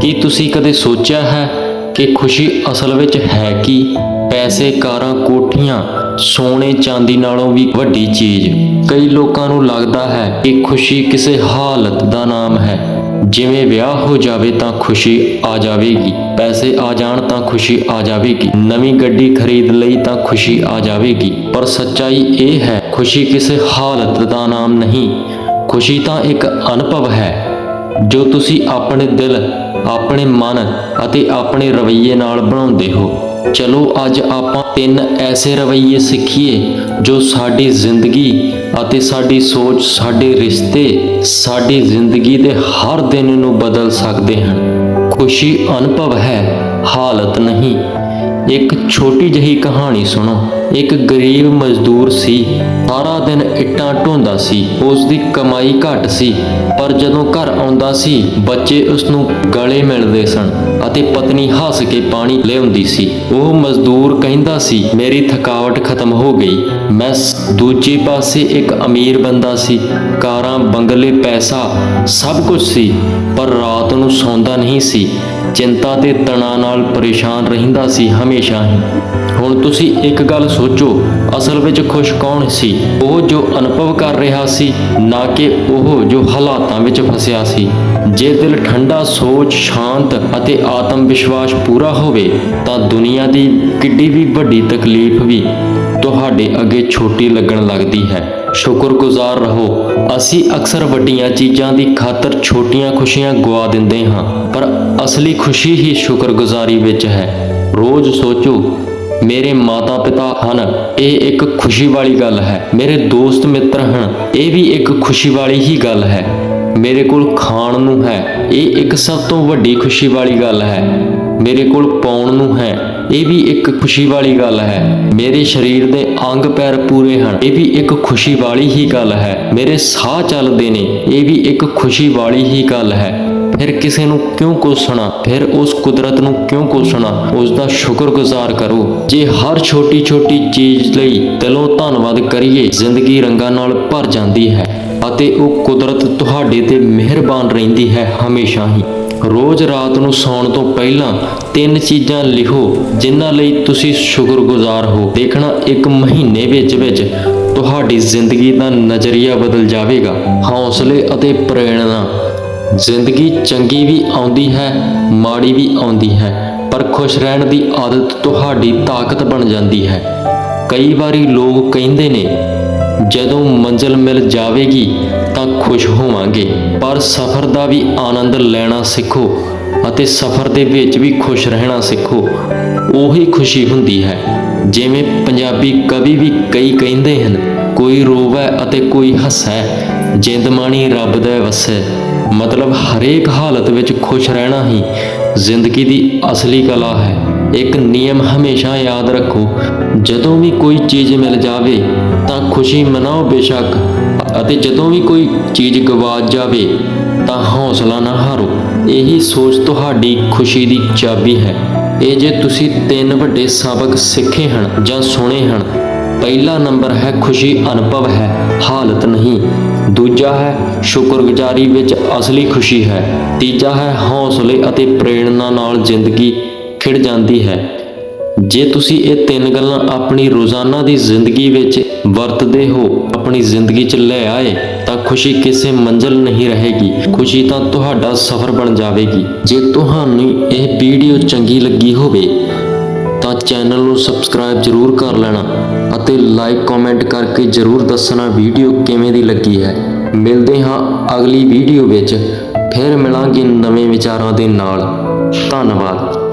ਕੀ ਤੁਸੀਂ ਕਦੇ ਸੋਚਿਆ ਹੈ ਕਿ ਖੁਸ਼ੀ ਅਸਲ ਵਿੱਚ ਹੈ ਕੀ? ਪੈਸੇ, ਕਾਰਾਂ, ਕੋਠੀਆਂ, ਸੋਨੇ, ਚਾਂਦੀ ਨਾਲੋਂ ਵੀ ਵੱਡੀ ਚੀਜ਼। ਕਈ ਲੋਕਾਂ ਨੂੰ ਲੱਗਦਾ ਹੈ ਕਿ ਖੁਸ਼ੀ ਕਿਸੇ ਹਾਲਤ ਦਾ ਨਾਮ ਹੈ। ਜਿਵੇਂ ਵਿਆਹ ਹੋ ਜਾਵੇ ਤਾਂ ਖੁਸ਼ੀ ਆ ਜਾਵੇਗੀ। ਪੈਸੇ ਆ ਜਾਣ ਤਾਂ ਖੁਸ਼ੀ ਆ ਜਾਵੇਗੀ। ਨਵੀਂ ਗੱਡੀ ਖਰੀਦ ਲਈ ਤਾਂ ਖੁਸ਼ੀ ਆ ਜਾਵੇਗੀ। ਪਰ ਸੱਚਾਈ ਇਹ ਹੈ, ਖੁਸ਼ੀ ਕਿਸੇ ਹਾਲਤ ਦਾ ਨਾਮ ਨਹੀਂ। ਖੁਸ਼ੀ ਤਾਂ ਇੱਕ ਅਨੁਭਵ ਹੈ, ਜੋ ਤੁਸੀਂ ਆਪਣੇ ਦਿਲ ਆਪਣੇ ਮਨ ਅਤੇ ਆਪਣੇ ਰਵੱਈਏ ਨਾਲ ਬਣਾਉਂਦੇ ਹੋ। ਚਲੋ ਅੱਜ ਆਪਾਂ ਤਿੰਨ ਐਸੇ ਰਵੱਈਏ ਸਿੱਖੀਏ ਜੋ ਸਾਡੀ ਜ਼ਿੰਦਗੀ ਅਤੇ ਸਾਡੀ ਸੋਚ, ਸਾਡੇ ਰਿਸ਼ਤੇ, ਸਾਡੀ ਜ਼ਿੰਦਗੀ ਦੇ ਹਰ ਦਿਨ ਨੂੰ ਬਦਲ ਸਕਦੇ ਹਨ। ਖੁਸ਼ੀ ਅਨੁਭਵ ਹੈ, ਹਾਲਤ ਨਹੀਂ। ਇੱਕ ਛੋਟੀ ਜਿਹੀ ਕਹਾਣੀ ਸੁਣੋ। ਇੱਕ ਗਰੀਬ ਮਜ਼ਦੂਰ ਸੀ। ਸਾਰਾ ਦਿਨ ਇੱਟਾਂ ਢੋਂਦਾ ਸੀ। ਉਸ ਦੀ ਕਮਾਈ ਘੱਟ ਸੀ। ਪਰ ਜਦੋਂ ਘਰ ਆਉਂਦਾ ਸੀ, ਬੱਚੇ ਉਸ ਨੂੰ ਗਲੇ ਮਿਲਦੇ ਸਨ ਅਤੇ ਪਤਨੀ ਹੱਸ ਕੇ ਪਾਣੀ ਲਿਆਉਂਦੀ ਸੀ। ਉਹ ਮਜ਼ਦੂਰ ਕਹਿੰਦਾ ਸੀ, ਮੇਰੀ ਥਕਾਵਟ ਖਤਮ ਹੋ ਗਈ। ਮੈਂ ਦੂਜੇ ਪਾਸੇ ਇੱਕ ਅਮੀਰ ਬੰਦਾ ਸੀ। ਕਾਰਾਂ, ਬੰਗਲੇ, ਪੈਸਾ ਸਭ ਕੁਝ ਸੀ। ਪਰ ਰਾਤ ਨੂੰ ਸੌਂਦਾ ਨਹੀਂ ਸੀ। ਚਿੰਤਾ ਤੇ ਤਣਾਅ ਨਾਲ ਪਰੇਸ਼ਾਨ ਰਹਿੰਦਾ ਸੀ ਹਮੇਸ਼ਾ ਹੀ। ਹੁਣ ਤੁਸੀਂ ਇੱਕ ਗੱਲ ਸੋਚੋ, ਅਸਲ ਵਿੱਚ ਖੁਸ਼ ਕੌਣ ਸੀ? ਉਹ ਜੋ ਅਨੁਭਵ ਕਰ ਰਿਹਾ ਸੀ, ਨਾ ਕਿ ਉਹ ਜੋ ਹਾਲਾਤਾਂ ਵਿੱਚ ਫਸਿਆ ਸੀ। ਜੇ ਦਿਲ ਠੰਡਾ, ਸੋਚ ਸ਼ਾਂਤ ਅਤੇ ਆਤਮ ਵਿਸ਼ਵਾਸ ਪੂਰਾ ਹੋਵੇ, ਤਾਂ ਦੁਨੀਆ ਦੀ ਕਿੱਡੀ ਵੀ ਵੱਡੀ ਤਕਲੀਫ ਵੀ ਤੁਹਾਡੇ ਅੱਗੇ ਛੋਟੀ ਲੱਗਣ ਲੱਗਦੀ ਹੈ। ਸ਼ੁਕਰਗੁਜ਼ਾਰ ਰਹੋ। ਅਸੀਂ ਅਕਸਰ ਵੱਡੀਆਂ ਚੀਜ਼ਾਂ ਦੀ ਖਾਤਰ ਛੋਟੀਆਂ ਖੁਸ਼ੀਆਂ ਗਵਾ ਦਿੰਦੇ ਹਾਂ, ਪਰ ਅਸਲੀ ਖੁਸ਼ੀ ਹੀ ਸ਼ੁਕਰਗੁਜ਼ਾਰੀ ਵਿੱਚ ਹੈ। ਰੋਜ਼ ਸੋਚੋ, ਮੇਰੇ ਮਾਤਾ-ਪਿਤਾ ਹਨ, ਇਹ ਇੱਕ ਖੁਸ਼ੀ ਵਾਲੀ ਗੱਲ ਹੈ। ਮੇਰੇ ਦੋਸਤ ਮਿੱਤਰ ਹਨ, ਇਹ ਵੀ ਇੱਕ ਖੁਸ਼ੀ ਵਾਲੀ ਹੀ ਗੱਲ ਹੈ। ਮੇਰੇ ਕੋਲ ਖਾਣ ਨੂੰ ਹੈ, ਇਹ ਇੱਕ ਸਭ ਤੋਂ ਵੱਡੀ ਖੁਸ਼ੀ ਵਾਲੀ ਗੱਲ ਹੈ। ਮੇਰੇ ਕੋਲ ਪਾਉਣ ਨੂੰ ਹੈ ਇਹ ਵੀ ਇੱਕ ਖੁਸ਼ੀ ਵਾਲੀ ਗੱਲ ਹੈ। ਮੇਰੇ ਸਰੀਰ ਦੇ ਅੰਗ ਪੈਰ ਪੂਰੇ ਹਨ। ਇਹ ਵੀ ਇੱਕ ਖੁਸ਼ੀ ਵਾਲੀ ਹੀ ਗੱਲ ਹੈ। ਮੇਰੇ ਸਾਹ ਚੱਲਦੇ ਨੇ। ਇਹ ਵੀ ਇੱਕ ਖੁਸ਼ੀ ਵਾਲੀ ਹੀ ਗੱਲ ਹੈ। ਫਿਰ ਕਿਸੇ ਨੂੰ ਕਿਉਂ ਕੋਸਣਾ? ਫਿਰ ਉਸ ਕੁਦਰਤ ਨੂੰ ਕਿਉਂ ਕੋਸਣਾ? ਉਸ ਦਾ ਸ਼ੁਕਰਗੁਜ਼ਾਰ ਕਰੋ। ਜੇ ਹਰ ਛੋਟੀ ਛੋਟੀ ਚੀਜ਼ ਲਈ ਦਿਲੋਂ ਧੰਨਵਾਦ ਕਰੀਏ, ਜ਼ਿੰਦਗੀ ਰੰਗਾਂ ਨਾਲ ਭਰ ਜਾਂਦੀ ਹੈ ਅਤੇ ਉਹ ਕੁਦਰਤ ਤੁਹਾਡੇ ਤੇ ਮਿਹਰਬਾਨ ਰਹਿੰਦੀ ਹੈ ਹਮੇਸ਼ਾ ਹੀ। ਰੋਜ਼ ਰਾਤ ਨੂੰ ਸੌਣ ਤੋਂ ਪਹਿਲਾਂ ਤਿੰਨ ਚੀਜ਼ਾਂ ਲਿਖੋ, ਜਿਨ੍ਹਾਂ ਲਈ ਤੁਸੀਂ ਸ਼ੁਕਰਗੁਜ਼ਾਰ ਹੋ। ਦੇਖਣਾ, ਇੱਕ ਮਹੀਨੇ ਵਿੱਚ ਵਿੱਚ ਤੁਹਾਡੀ ਜ਼ਿੰਦਗੀ ਦਾ ਨਜ਼ਰੀਆ ਬਦਲ ਜਾਵੇਗਾ। ਹੌਸਲੇ ਅਤੇ ਪ੍ਰੇਰਣਾ। ਜ਼ਿੰਦਗੀ ਚੰਗੀ ਵੀ ਆਉਂਦੀ ਹੈ, ਮਾੜੀ ਵੀ ਆਉਂਦੀ ਹੈ, ਪਰ ਖੁਸ਼ ਰਹਿਣ ਦੀ ਆਦਤ ਤੁਹਾਡੀ ਤਾਕਤ ਬਣ ਜਾਂਦੀ ਹੈ। ਕਈ ਵਾਰੀ ਲੋਕ ਕਹਿੰਦੇ ਨੇ ਜਦੋਂ ਮੰਜ਼ਿਲ ਮਿਲ ਜਾਵੇਗੀ ਤਾਂ ਖੁਸ਼ ਹੋਵਾਂਗੇ। ਪਰ ਸਫ਼ਰ ਦਾ ਵੀ ਆਨੰਦ ਲੈਣਾ ਸਿੱਖੋ ਅਤੇ ਸਫ਼ਰ ਦੇ ਵਿੱਚ ਵੀ ਖੁਸ਼ ਰਹਿਣਾ ਸਿੱਖੋ। ਉਹੀ ਖੁਸ਼ੀ ਹੁੰਦੀ ਹੈ, ਜਿਵੇਂ ਪੰਜਾਬੀ ਕਵੀ ਵੀ ਕਈ ਕਹਿੰਦੇ ਹਨ, ਕੋਈ ਰੋਵੇ ਅਤੇ ਕੋਈ ਹੱਸੈ, ਜਿੰਦ ਮਾਣੀ ਰੱਬ ਦਾ ਵਸੈ। ਮਤਲਬ ਹਰੇਕ ਹਾਲਤ ਵਿੱਚ ਖੁਸ਼ ਰਹਿਣਾ ਹੀ ਜ਼ਿੰਦਗੀ ਦੀ ਅਸਲੀ ਕਲਾ ਹੈ। ਇੱਕ ਨਿਯਮ ਹਮੇਸ਼ਾ ਯਾਦ ਰੱਖੋ, ਜਦੋਂ ਵੀ ਕੋਈ ਚੀਜ਼ ਮਿਲ ਜਾਵੇ ਤਾਂ ਖੁਸ਼ੀ ਮਨਾਓ ਬੇਸ਼ੱਕ, ਅਤੇ ਜਦੋਂ ਵੀ ਕੋਈ ਚੀਜ਼ ਗਵਾਚ ਜਾਵੇ ਤਾਂ ਹੌਸਲਾ ਨਾ ਹਾਰੋ। ਇਹੀ ਸੋਚ ਤੁਹਾਡੀ ਖੁਸ਼ੀ ਦੀ ਚਾਬੀ ਹੈ। ਇਹ ਜੇ ਤੁਸੀਂ ਤਿੰਨ ਵੱਡੇ ਸਬਕ ਸਿੱਖੇ ਹਨ ਜਾਂ ਸੁਣੇ ਹਨ, ਪਹਿਲਾ ਨੰਬਰ ਹੈ ਖੁਸ਼ੀ ਅਨੁਭਵ ਹੈ, ਹਾਲਤ ਨਹੀਂ। ਦੂਜਾ ਹੈ ਸ਼ੁਕਰਗੁਜ਼ਾਰੀ ਵਿੱਚ ਅਸਲੀ ਖੁਸ਼ੀ ਹੈ। ਤੀਜਾ ਹੈ ਹੌਸਲੇ ਅਤੇ ਪ੍ਰੇਰਣਾ ਨਾਲ ਜ਼ਿੰਦਗੀ ਖਿੜ ਜਾਂਦੀ ਹੈ। ਜੇ ਤੁਸੀਂ ਇਹ ਤਿੰਨ ਗੱਲਾਂ ਆਪਣੀ ਰੋਜ਼ਾਨਾ ਦੀ ਜ਼ਿੰਦਗੀ ਵਿੱਚ ਵਰਤਦੇ ਹੋ, ਆਪਣੀ ਜ਼ਿੰਦਗੀ 'ਚ ਲੈ ਆਏ, ਤਾਂ ਖੁਸ਼ੀ ਕਿਸੇ ਮੰਜ਼ਿਲ ਨਹੀਂ ਰਹੇਗੀ। ਖੁਸ਼ੀ ਤਾਂ ਤੁਹਾਡਾ ਸਫ਼ਰ ਬਣ ਜਾਵੇਗੀ। ਜੇ ਤੁਹਾਨੂੰ ਇਹ ਵੀਡੀਓ ਚੰਗੀ ਲੱਗੀ ਹੋਵੇ, ਤਾਂ ਚੈਨਲ ਨੂੰ ਸਬਸਕ੍ਰਾਈਬ ਜ਼ਰੂਰ ਕਰ ਲੈਣਾ ਅਤੇ ਲਾਈਕ, ਕਮੈਂਟ ਕਰਕੇ ਜ਼ਰੂਰ ਦੱਸਣਾ ਵੀਡੀਓ ਕਿਵੇਂ ਦੀ ਲੱਗੀ ਹੈ। ਮਿਲਦੇ ਹਾਂ ਅਗਲੀ ਵੀਡੀਓ ਵਿੱਚ। ਫਿਰ ਮਿਲਾਂਗੇ ਨਵੇਂ ਵਿਚਾਰਾਂ ਦੇ ਨਾਲ। ਧੰਨਵਾਦ।